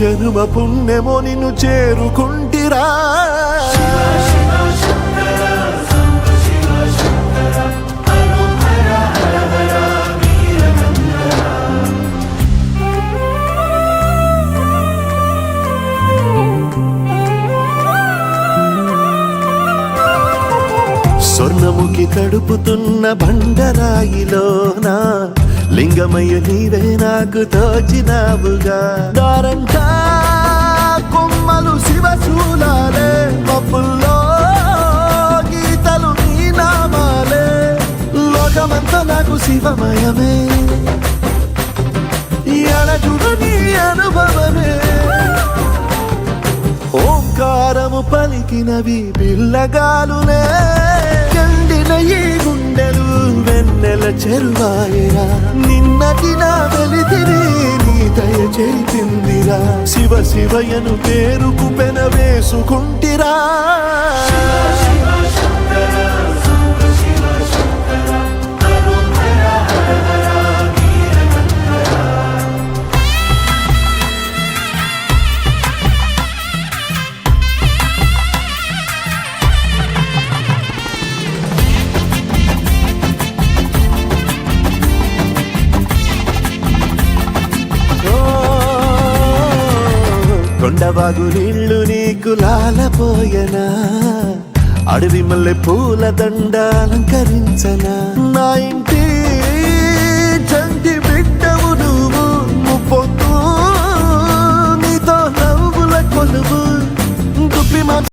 జనుమ పుణ్యమో నిన్ను చేరుకుంటిరా. స్వర్ణముఖి తడుపుతున్న బండరాయిలోనా? లింగమయ్య నీవే నాకు తోచినావుగా. దారంతా శివమయమే. ఎడజుడు నీ అనుభవమే. ఓంకారము పలికినవి పిల్లగాలునే కండిన ఈ గుండెలు వెన్నెల చెరువాయరా. నిన్నటి నా వెలితిరి నీ దయ చేపిందిరా శివ శివయను పేరుకు పెన వేసుకుంటిరా కొండవాగు నీళ్ళు నీకు లాలపోయనా? అడవి మల్లె పూల దండ అలంకరించనా?